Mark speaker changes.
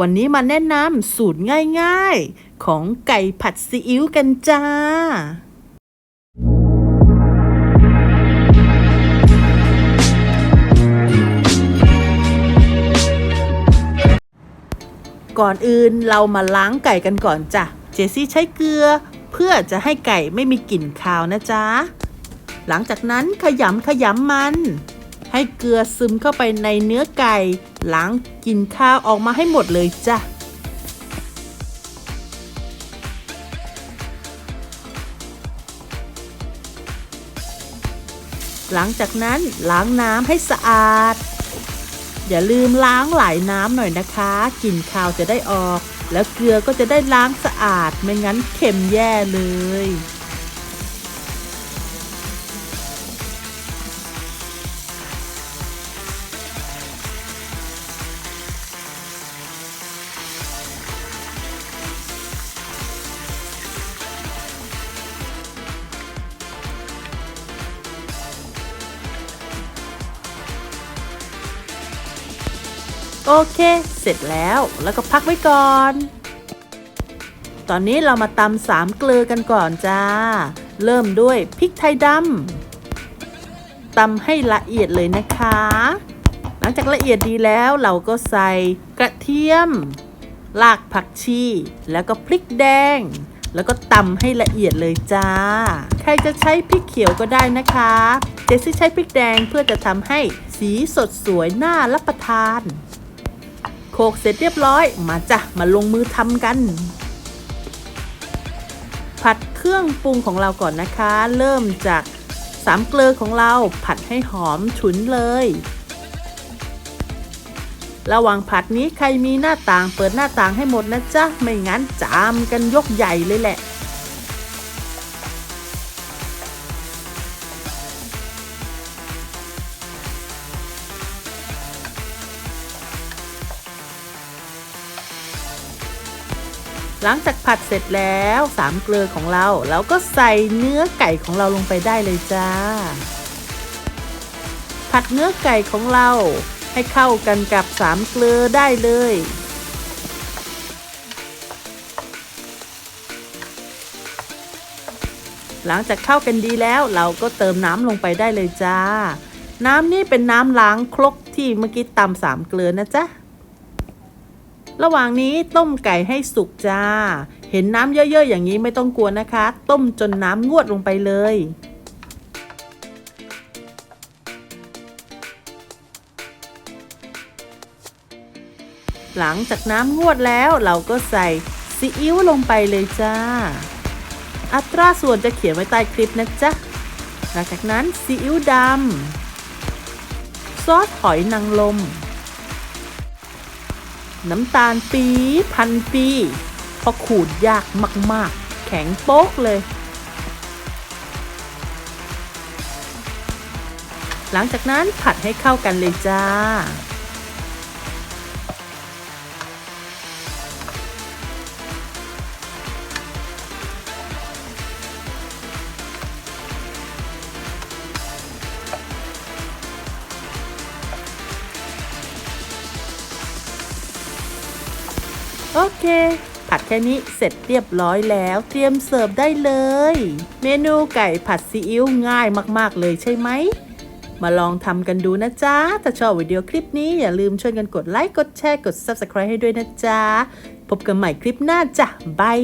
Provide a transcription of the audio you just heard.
Speaker 1: วันนี้มาแนะนำสูตรง่ายๆ ของไก่ผัดซีอิ๊วกันจ้า ก่อนอื่นเรามาล้างไก่กันก่อนจ้ะ เจซี่ใช้เกลือเพื่อจะให้ไก่ไม่มีกลิ่นคาวนะจ๊ะ หลังจากนั้นขยำขยำมัน ให้เกลือซึมเข้าไปในเนื้อไก่ ล้างกลิ่นคาวออกมาให้หมดเลยจ้ะหลังจากนั้นล้างน้ำให้สะอาด อย่าลืมล้างหลายน้ำหน่อยนะคะกลิ่นคาวจะได้ออก แล้วเกลือก็จะได้ล้างสะอาดไม่งั้นเค็มแย่เลย โอเค เสร็จแล้วแล้วก็พักไว้ก่อน ตอนนี้เรามาตำสามเกลือกันก่อนจ้า เริ่มด้วยพริกไทยดำตำให้ละเอียดเลยนะคะ หลังจากละเอียดดีแล้วเราก็ใส่กระเทียมรากผักชี แล้วก็พริกแดง แล้วก็ตำให้ละเอียดเลยจ้า ใครจะใช้พริกเขียวก็ได้นะคะ เจสซี่ใช้พริกแดงเพื่อจะทำให้สีสดสวยน่ารับประทาน โขกเสร็จเรียบร้อย มาจ้ะ มาลงมือทำกัน ผัดเครื่องปรุงของเราก่อนนะคะ เริ่มจากสามเกลือของเราผัดให้หอมฉุนเลย ระหว่างผัดนี้ใครมีหน้าต่างเปิดหน้าต่างให้หมดนะจ๊ะ ไม่งั้นจามกันยกใหญ่เลยแหละ หลังจากผัดเสร็จแล้วสามเกลือของเราเราก็ใส่เนื้อไก่ของเราลงไปได้เลยจ้า ผัดเนื้อไก่ของเราให้เข้ากันกับสามเกลือได้เลยหลังจากเข้ากันดีแล้วเราก็เติมน้ำลงไปได้เลยจ้า น้ำนี่เป็นน้ำล้างครกที่เมื่อกี้ตำสามเกลือนะจ๊ะ ระหว่างนี้ต้มไก่ให้สุกจ้า เห็นน้ำเยอะๆอย่างนี้ไม่ต้องกลัวนะคะ ต้มจนน้ำงวดลงไปเลย หลังจากน้ำงวดแล้วเราก็ใส่ซีอิ๊วลงไปเลยจ้า อัตราส่วนจะเขียนไว้ใต้คลิปนะจ๊ะ หลังจากนั้นซีอิ๊วดำซอสหอยนางรม น้ำตาลปี๊พันปีเพราะขูดยากมาก ๆ แข็งโป๊กเลย หลังจากนั้นผัดให้เข้ากันเลยจ้า โอเค ผัดแค่นี้เสร็จเรียบร้อยแล้ว เตรียมเสิร์ฟได้เลย เมนูไก่ผัดซีอิ๊วง่ายมาก ๆ เลยใช่ไหม มาลองทำกันดูนะจ๊ะ ถ้าชอบวิดีโอคลิปนี้อย่าลืมช่วยกันกดไลค์ กดแชร์ กด Subscribe ให้ด้วยนะจ๊ะ พบกันใหม่คลิปหน้าจ้ะบาย